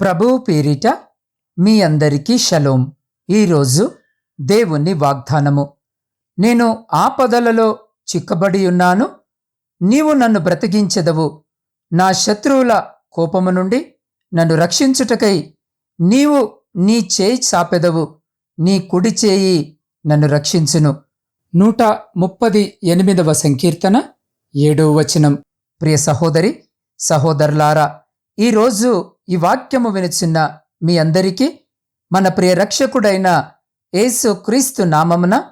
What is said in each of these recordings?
ప్రభువు పేరిట మీ అందరికీ షలోం. ఈరోజు దేవుని వాగ్దానము. నేను ఆపదలలో చిక్కబడి ఉన్నాను. నీవు నన్ను బ్రతికించెదవు. నా శత్రువుల కోపము నుండి నన్ను రక్షించుటకై నీవు నీ చేయి చాపెదవు. నీ కుడి చేయి నన్ను రక్షించును. నూట ముప్పది ఎనిమిదవ సంకీర్తన ఏడవ వచనం. ప్రియ సహోదరి సహోదరులారా ఈరోజు ఈ వాక్యము వినుచున్న మీ అందరికీ మన ప్రియ రక్షకుడైన యేసు క్రీస్తు నామమున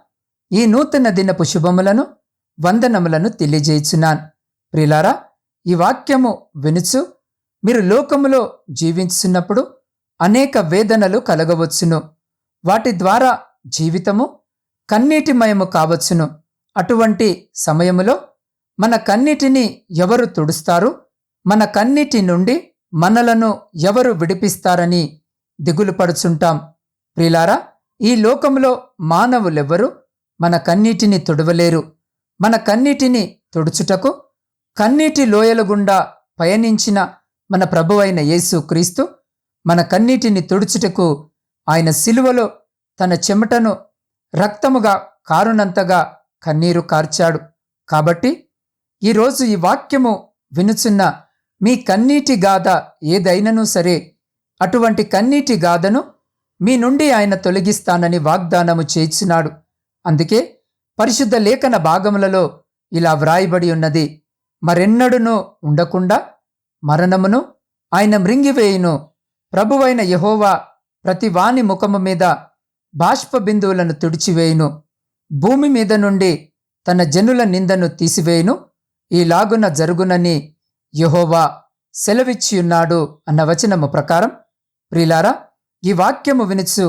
ఈ నూతన దినపు శుభములను వందనములను తెలియజేయుచున్నాను. ప్రిలారా ఈ వాక్యము వినుచు మీరు లోకములో జీవించున్నప్పుడు అనేక వేదనలు కలగవచ్చును. వాటి ద్వారా జీవితము కన్నీటిమయము కావచ్చును. అటువంటి సమయములో మన కన్నీటిని ఎవరు తుడుస్తారు? మన కన్నీటి నుండి మనలను ఎవరు విడిపిస్తారని దిగులు పడుచుంటాం ప్రిలారా ఈ లోకంలో మానవులెవ్వరూ మన కన్నీటిని తుడవలేరు. మన కన్నీటిని తుడుచుటకు కన్నీటి లోయల గుండా పయనించిన మన ప్రభువైన యేసు క్రీస్తు మన కన్నీటిని తుడుచుటకు ఆయన సిలువలో తన చెమటను రక్తముగా కారునంతగా కన్నీరు కార్చాడు. కాబట్టి ఈరోజు ఈ వాక్యము వినుచున్న మీ కన్నీటి గాథ ఏదైనను సరే అటువంటి కన్నీటి గాథను మీ నుండి ఆయన తొలగిస్తానని వాగ్దానము చేర్చున్నాడు అందుకే పరిశుద్ధ లేఖన భాగములలో ఇలా వ్రాయబడి ఉన్నది మరెన్నడును ఉండకుండా మరణమును ఆయన మృంగివేయును ప్రభువైన యహోవా ప్రతి వాని ముఖము మీద బాష్ప బిందువులను తుడిచివేయును భూమి మీద నుండి తన జనుల నిందను తీసివేయును ఈలాగున జరుగునని యహోవా సెలవిచ్చియున్నాడు అన్న వచనము ప్రకారం ప్రిలారా ఈ వాక్యము వినుచు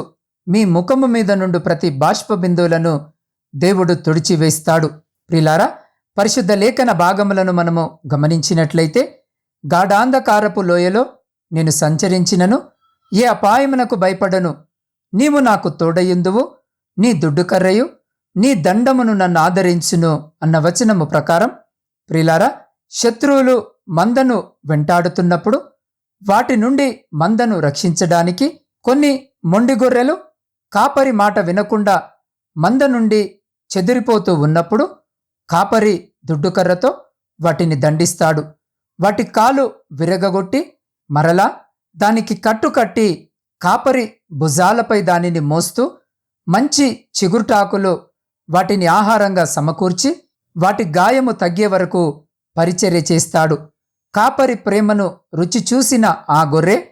మీ ముఖము మీద నుండి ప్రతి బాష్ప బిందువులను దేవుడు తుడిచివేస్తాడు. ప్రిలారా పరిశుద్ధ లేఖన భాగములను మనము గమనించినట్లయితే గాఢాంధకారపు లోయలో నేను సంచరించినను ఏ అపాయమునకు భయపడను నీవు నాకు తోడయుందువు నీ దుడ్డుకర్రయు నీ దండమును నన్ను ఆదరించును అన్న వచనము ప్రకారం ప్రిలారా శత్రువులు మందను వెంటాడుతున్నప్పుడు వాటి నుండి మందను రక్షించడానికి కొన్ని మొండి గొర్రెలు కాపరి మాట వినకుండా మంద నుండి చెదిరిపోతూ ఉన్నప్పుడు కాపరి దుడ్డుకర్రతో వాటిని దండిస్తాడు. వాటి కాలు విరగగొట్టి మరలా దానికి కట్టుకట్టి కాపరి భుజాలపై దానిని మోస్తూ మంచి చిగురుటాకులు వాటిని ఆహారంగా సమకూర్చి వాటి గాయము తగ్గే వరకు పరిచర్య చేస్తాడు. కాపరి ప్రేమను రుచి చూసిన ఆ గొర్రె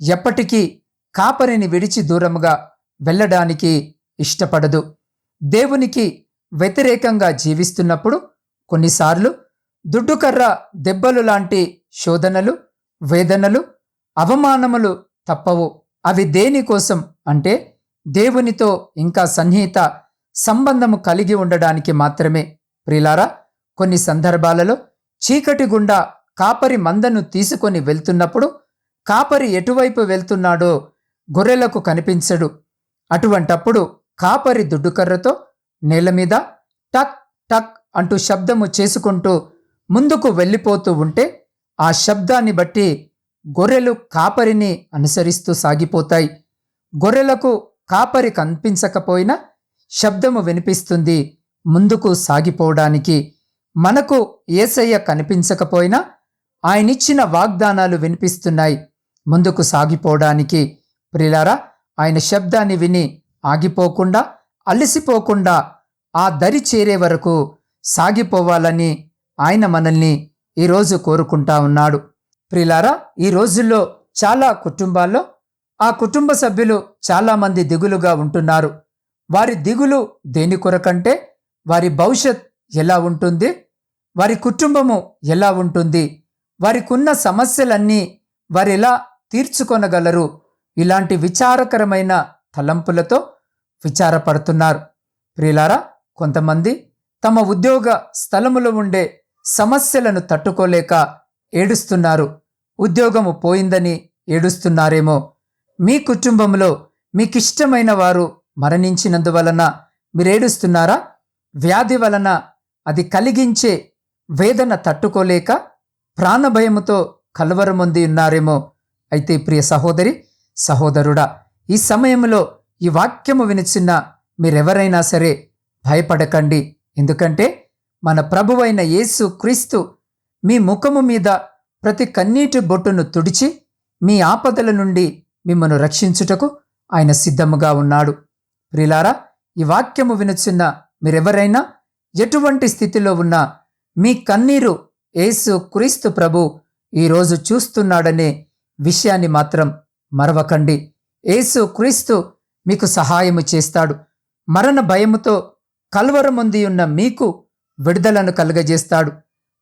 ఎప్పటికీ కాపరిని విడిచి దూరముగా వెళ్ళడానికి ఇష్టపడదు. దేవునికి వ్యతిరేకంగా జీవిస్తున్నప్పుడు కొన్నిసార్లు దుడ్డుకర్ర దెబ్బలు లాంటి శోధనలు వేదనలు అవమానములు తప్పవు. అవి దేనికోసం అంటే దేవునితో ఇంకా సన్నిహిత సంబంధము కలిగి ఉండడానికి మాత్రమే. ప్రిలారా కొన్ని సందర్భాలలో చీకటి గుండా కాపరి మందను తీసుకొని వెళ్తున్నప్పుడు కాపరి ఎటువైపు వెళ్తున్నాడో గొర్రెలకు కనిపించడు. అటువంటప్పుడు కాపరి దుడ్డుకర్రతో నేల మీద టక్ టక్ అంటూ శబ్దము చేసుకుంటూ ముందుకు వెళ్ళిపోతూ ఉంటే ఆ శబ్దాన్ని బట్టి గొర్రెలు కాపరిని అనుసరిస్తూ సాగిపోతాయి. గొర్రెలకు కాపరి కనిపించకపోయినా శబ్దము వినిపిస్తుంది ముందుకు సాగిపోవడానికి. మనకు ఏసయ్య కనిపించకపోయినా ఆయనిచ్చిన వాగ్దానాలు వినిపిస్తున్నాయి. ముందుకు సాగిపోవడానికి ప్రిలారా ఆయన శబ్దాన్ని విని ఆగిపోకుండా అలసిపోకుండా ఆ దరి చేరే వరకు సాగిపోవాలని ఆయన మనల్ని ఈరోజు కోరుకుంటా ఉన్నాడు. ప్రిలారా ఈ రోజుల్లో చాలా కుటుంబాల్లో ఆ కుటుంబ సభ్యులు చాలామంది దిగులుగా ఉంటున్నారు. వారి దిగులు దేని కొరకంటే వారి భవిష్యత్ ఎలా ఉంటుంది వారి కుటుంబము ఎలా ఉంటుంది వారికున్న సమస్యలన్నీ వారు ఎలా తీర్చుకొనగలరు? ఇలాంటి విచారకరమైన తలంపులతో విచారపడుతున్నారు. ప్రియులారా కొంతమంది తమ ఉద్యోగ స్థలములో ఉండే సమస్యలను తట్టుకోలేక ఏడుస్తున్నారు. ఉద్యోగము పోయిందని ఏడుస్తున్నారేమో. మీ కుటుంబంలో మీకిష్టమైన వారు మరణించినందువలన మీరేడుస్తున్నారా? వ్యాధి వలన అది కలిగించే వేదన తట్టుకోలేక ప్రాణభయముతో కలవరమొంది ఉన్నారేమో అయితే ప్రియ సహోదరి సహోదరుడా ఈ సమయంలో ఈ వాక్యము వినిచిన్న మీరెవరైనా సరే భయపడకండి. ఎందుకంటే మన ప్రభువైన యేసు క్రీస్తు మీ ముఖము మీద ప్రతి కన్నీటి బొట్టును తుడిచి మీ ఆపదల నుండి మిమ్మను రక్షించుటకు ఆయన సిద్ధముగా ఉన్నాడు. ప్రిలారా ఈ వాక్యము వినుచున్న మీరెవరైనా ఎటువంటి స్థితిలో ఉన్నా మీ కన్నీరు యేసు క్రీస్తు ప్రభు ఈరోజు చూస్తున్నాడనే విషయాన్ని మాత్రం మరవకండి. యేసు క్రీస్తు మీకు సహాయము చేస్తాడు. మరణ భయముతో కల్వరముంది ఉన్న మీకు విడుదలను కలుగజేస్తాడు.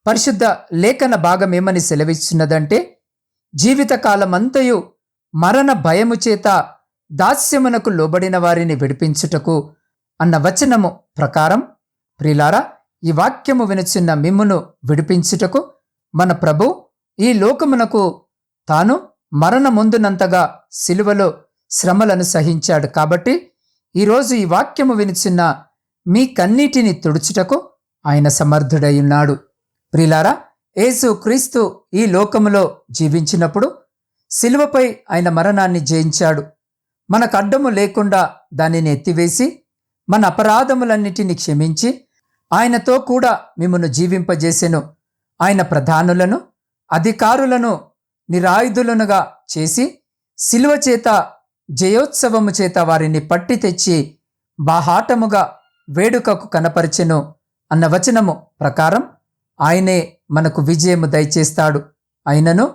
పరిశుద్ధ లేఖన భాగం ఏమని సెలవిస్తున్నదంటే జీవితకాలమంతయు మరణ భయము చేత దాస్యమునకు లోబడిన వారిని విడిపించుటకు అన్న వచనము ప్రకారం ప్రిలారా ఈ వాక్యము వినుచున్న మిమ్మును విడిపించుటకు మన ప్రభు ఈ లోకమునకు తాను మరణముందునంతగా సిలువలో శ్రమలను సహించాడు కాబట్టి ఈరోజు ఈ వాక్యము వినుచున్న మీ కన్నీటిని తుడుచుటకు ఆయన సమర్థుడై ఉన్నాడు. ప్రిలారా యేసు క్రీస్తు ఈ లోకములో జీవించినప్పుడు సిలువపై ఆయన మరణాన్ని జయించాడు. మనకు అడ్డము లేకుండా దానిని ఎత్తివేసి మన అపరాధములన్నిటిని క్షమించి ఆయనతో కూడా మిమ్మను జీవింపజేసెను. ఆయన ప్రధానులను అధికారులను నిరాయుధులనుగా చేసి శిలువ చేత జయోత్సవము చేత వారిని పట్టి తెచ్చి బాహాటముగా వేడుకకు కనపరిచెను అన్న వచనము ప్రకారం ఆయనే మనకు విజయము దయచేస్తాడు. అయినను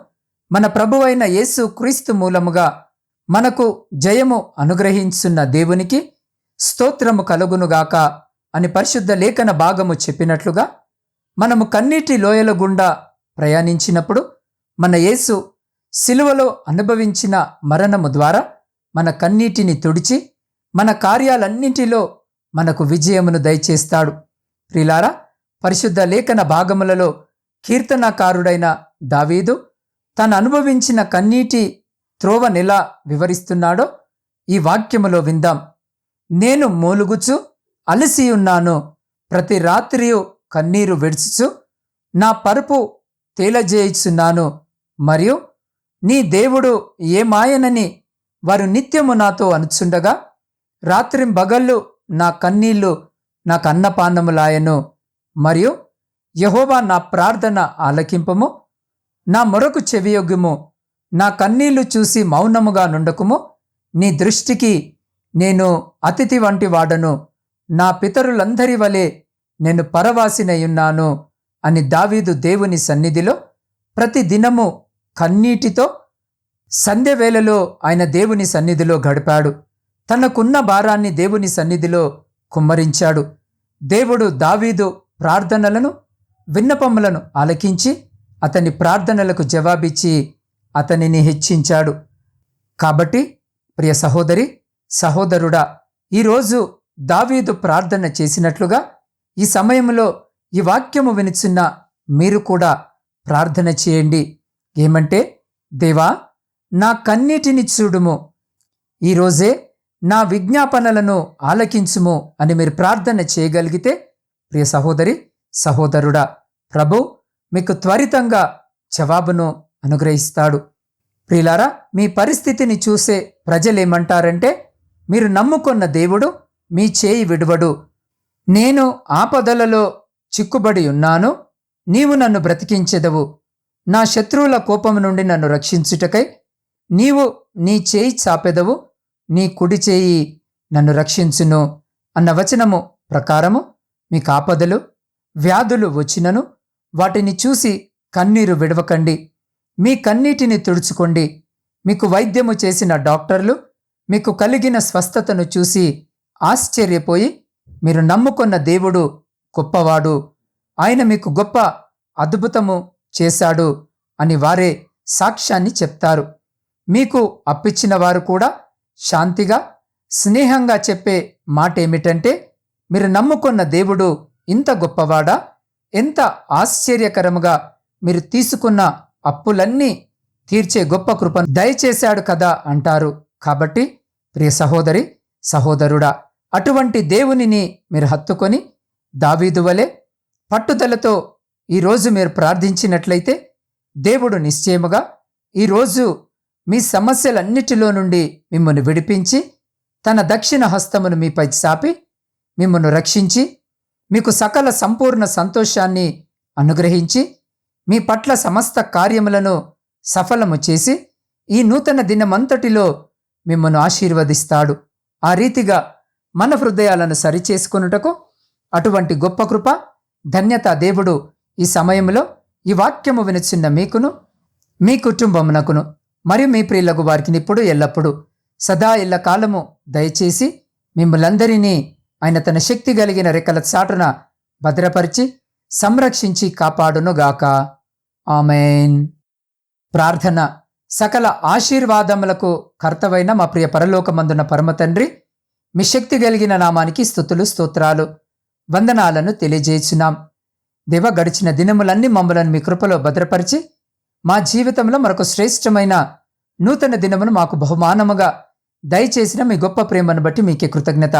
మన ప్రభువైన యేసు క్రీస్తు మూలముగా మనకు జయము అనుగ్రహించున్న దేవునికి స్తోత్రము కలుగునుగాక. అని పరిశుద్ధ లేఖన భాగము చెప్పినట్లుగా మనము కన్నీటి లోయల గుండా ప్రయాణించినప్పుడు మన యేసు సిలువలో అనుభవించిన మరణము ద్వారా మన కన్నీటిని తుడిచి మన కార్యాలన్నింటిలో మనకు విజయమును దయచేస్తాడు. ప్రిలారా పరిశుద్ధ లేఖన భాగములలో కీర్తనాకారుడైన దావీదు తను అనుభవించిన కన్నీటి త్రోవనెలా వివరిస్తున్నాడో ఈ వాక్యములో విందాం. నేను మూలుగుచు అలసి ఉన్నాను. ప్రతి రాత్రి కన్నీరు విడుచుచు నా పరుపు తేలజేయుచున్నాను. మరియు నీ దేవుడు ఏమాయనని వారు నిత్యము నాతో అనుచుండగా రాత్రింబగళ్ళు నా కన్నీళ్ళు నాకు అన్నపానములాయను. మరియు యహోవా నా ప్రార్థన ఆలకింపము నా మరొక చెవియొగ్గుము నా కన్నీళ్ళు చూసి మౌనముగా నుండకుము నీ దృష్టికి నేను అతిథి వంటి వాడను. నా పితరులందరి వలె నేను పరవాసినయున్నాను అని దావీదు దేవుని సన్నిధిలో ప్రతి దినము కన్నీటితో సంధ్యవేళలో ఆయన దేవుని సన్నిధిలో గడిపాడు. తనకున్న భారాన్ని దేవుని సన్నిధిలో కుమ్మరించాడు. దేవుడు దావీదు ప్రార్థనలను విన్నపములను ఆలకించి అతని ప్రార్థనలకు జవాబిచ్చి అతనిని హెచ్చించాడు. కాబట్టి ప్రియ సహోదరి సహోదరుడా ఈరోజు దావీదు ప్రార్థన చేసినట్లుగా ఈ సమయంలో ఈ వాక్యము వినిచున్న మీరు కూడా ప్రార్థన చేయండి. ఏమంటే దేవా నా కన్నీటిని చూడుము. ఈరోజే నా విజ్ఞాపనలను ఆలకించుము అని మీరు ప్రార్థన చేయగలిగితే ప్రియ సహోదరి సహోదరుడా ప్రభు మీకు త్వరితంగా జవాబును అనుగ్రహిస్తాడు. ప్రియులారా మీ పరిస్థితిని చూసే ప్రజలేమంటారంటే మీరు నమ్ముకున్న దేవుడు మీ చేయి విడువడు. నేను ఆపదలలో చిక్కుబడి ఉన్నాను. నీవు నన్ను బ్రతికించెదవు. నా శత్రువుల కోపము నుండి నన్ను రక్షించుటకై నీవు నీ చేయి చాపెదవు. నీ కుడి చేయి నన్ను రక్షించును అన్న వచనము ప్రకారము మీకు ఆపదలు వ్యాధులు వచ్చినను. వాటిని చూసి కన్నీరు విడవకండి. మీ కన్నీటిని తుడుచుకోండి. మీకు వైద్యము చేసిన డాక్టర్లు మీకు కలిగిన స్వస్థతను చూసి ఆశ్చర్యపోయి మీరు నమ్ముకున్న దేవుడు గొప్పవాడు. ఆయన మీకు గొప్ప అద్భుతము చేశాడు అని వారే సాక్ష్యాన్ని చెప్తారు. మీకు అప్పిచ్చిన వారు కూడా శాంతిగా స్నేహంగా చెప్పే మాట ఏమిటంటే మీరు నమ్ముకున్న దేవుడు ఇంత గొప్పవాడా? ఎంత ఆశ్చర్యకరముగా మీరు తీసుకున్న అప్పులన్నీ తీర్చే గొప్ప కృపను దయచేశాడు కదా అంటారు. కాబట్టి ప్రియ సహోదరి సహోదరుడా అటువంటి దేవునిని మీరు హత్తుకొని దావీదు వలె పట్టుదలతో ఈరోజు మీరు ప్రార్థించినట్లయితే దేవుడు నిశ్చయముగా ఈరోజు మీ సమస్యలన్నిటిలో నుండి మిమ్మల్ని విడిపించి తన దక్షిణ హస్తమును మీపై చాపి మిమ్మల్ని రక్షించి మీకు సకల సంపూర్ణ సంతోషాన్ని అనుగ్రహించి మీ పట్ల సమస్త కార్యములను సఫలము చేసి ఈ నూతన దినమంతటిలో మిమ్మను ఆశీర్వదిస్తాడు. ఆ రీతిగా మన హృదయాలను సరిచేసుకున్నటకు అటువంటి గొప్ప కృప ధన్యత దేవుడు ఈ సమయంలో ఈ వాక్యము వినుచున్న మీకును మీ కుటుంబమునకును మరియు మీ ప్రియులకు వారికి ఇప్పుడు ఎల్లప్పుడూ సదా ఎల్ల కాలము దయచేసి మిమ్మలందరినీ ఆయన తన శక్తి కలిగిన రెక్కల చాటున భద్రపరిచి సంరక్షించి కాపాడునుగాక. ఆమెన్. ప్రార్థన సకల ఆశీర్వాదములకు కర్తవైన మా ప్రియ పరలోకమందున పరమతండ్రి మీ శక్తి కలిగిన నామానికి స్థుతులు స్తోత్రాలు వందనాలను తెలియజేస్తున్నాం. దేవ గడిచిన దినములన్నీ మమ్మలను మీ కృపలో భద్రపరిచి మా జీవితంలో మరొక శ్రేష్టమైన నూతన దినమును మాకు బహుమానముగా దయచేసిన మీ గొప్ప ప్రేమను బట్టి మీకే కృతజ్ఞత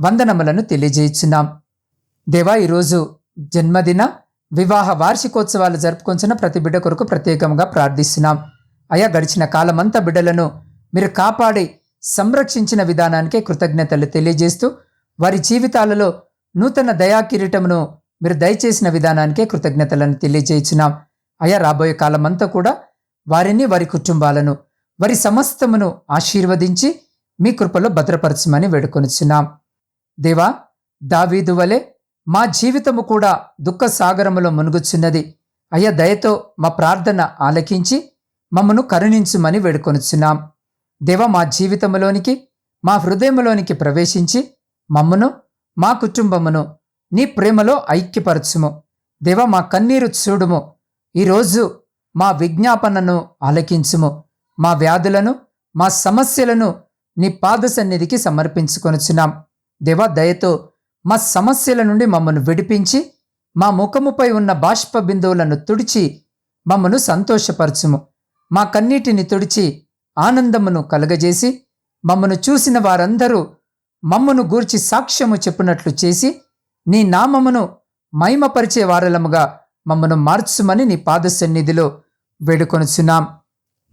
వందనములను తెలియజేస్తున్నాం. దేవా ఈరోజు జన్మదిన వివాహ వార్షికోత్సవాలు జరుపుకొంచిన ప్రతి బిడ్డ కొరకు ప్రత్యేకంగా ప్రార్థిస్తున్నాం. అయా గడిచిన కాలమంతా బిడ్డలను మీరు కాపాడి సంరక్షించిన విధానానికే కృతజ్ఞతలు తెలియజేస్తూ వారి జీవితాలలో నూతన దయా కిరీటమును మీరు దయచేసిన విధానానికే కృతజ్ఞతలను తెలియజేస్తున్నాం అయా రాబోయే కాలమంతా కూడా వారిని వారి కుటుంబాలను వారి సమస్తమును ఆశీర్వదించి మీ కృపలో భద్రపరచమని వేడుకొనిచున్నాం. దేవా దావీదు వలె మా జీవితము కూడా దుఃఖ సాగరములో మునుగుచున్నది. అయ్యా దయతో మా ప్రార్థన ఆలకించి మమ్మను కరుణించుమని వేడుకొనుచున్నాం. దేవ మా జీవితంలోనికి మా హృదయంలోనికి ప్రవేశించి మమ్మను మా కుటుంబమును నీ ప్రేమలో ఐక్యపరచుము. దేవ మా కన్నీరు చూడుము. ఈరోజు మా విజ్ఞాపనను ఆలకించుము. మా వ్యాధులను మా సమస్యలను నీ పాద సన్నిధికి సమర్పించుకొనుచున్నాం. దేవా దయతో మా సమస్యల నుండి మమ్మను విడిపించి మా ముఖముపై ఉన్న బాష్ప బిందువులను తుడిచి మమ్మను సంతోషపరచుము. మా కన్నీటిని తుడిచి ఆనందమును కలగజేసి మమ్మను చూసిన వారందరూ మమ్మను గూర్చి సాక్ష్యము చెప్పినట్లు చేసి నీ నామమును మహిమపరిచే వారలముగా మమ్మను మార్చుమని నీ పాద సన్నిధిలో వేడుకొనుచున్నాం.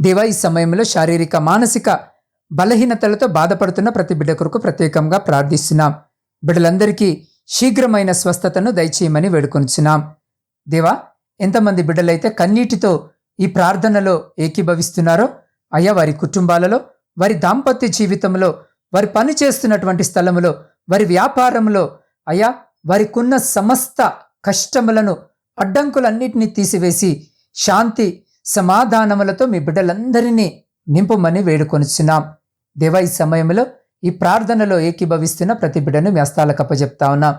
దేవా ఈ సమయంలో శారీరక మానసిక బలహీనతలతో బాధపడుతున్న ప్రతి బిడ్డ కొరకు ప్రత్యేకంగా ప్రార్థిస్తున్నాం. బిడ్డలందరికీ శీఘ్రమైన స్వస్థతను దయచేయమని వేడుకొనుచున్నాం. దేవా ఎంతమంది బిడ్డలైతే కన్నీటితో ఈ ప్రార్థనలో ఏకీభవిస్తున్నారో? అయ్యా వారి కుటుంబాలలో వారి దాంపత్య జీవితంలో వారి పని చేస్తున్నటువంటి స్థలములో వారి వ్యాపారంలో అయ్యా వారికున్న సమస్త కష్టములను అడ్డంకులన్నిటినీ తీసివేసి శాంతి సమాధానములతో మీ బిడ్డలందరినీ నింపుమని వేడుకొనిచున్నాం. దేవా ఈ సమయంలో ఈ ప్రార్థనలో ఏకీభవిస్తున్న ప్రతి బిడ్డను మీ హస్తాలకు అప్పచెప్తా ఉన్నాం.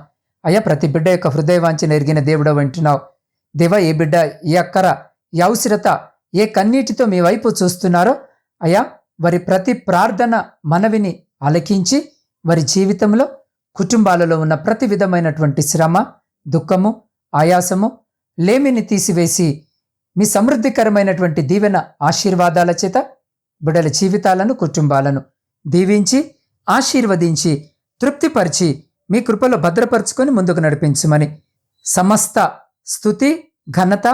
అయ్యా ప్రతి బిడ్డ యొక్క హృదయవాంఛన ఎరిగిన దేవుడు వింటున్నావు దేవా ఏ బిడ్డ ఏ అక్కర ఏ ఏ కన్నీటితో మీ వైపు చూస్తున్నారో అయ్యా వారి ప్రతి ప్రార్థన మనవిని అలకించి వారి జీవితంలో కుటుంబాలలో ఉన్న ప్రతి విధమైనటువంటి శ్రమ దుఃఖము ఆయాసము లేమిని తీసివేసి మీ సమృద్ధికరమైనటువంటి దీవెన ఆశీర్వాదాల చేత బిడల జీవితాలను కుటుంబాలను దీవించి ఆశీర్వదించి తృప్తిపరిచి మీ కృపలో భద్రపరుచుకొని ముందుకు నడిపించమని సమస్త స్థుతి ఘనత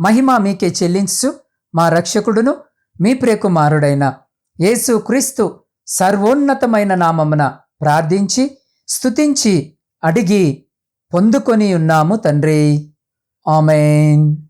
మహిమ మీకే చెల్లించు మా రక్షకుడును మీ ప్రియకుమారుడైన యేసు క్రీస్తు సర్వోన్నతమైన నామమున ప్రార్థించి స్తుతించి అడిగి పొందుకొని ఉన్నాము తండ్రి. ఆమెన్.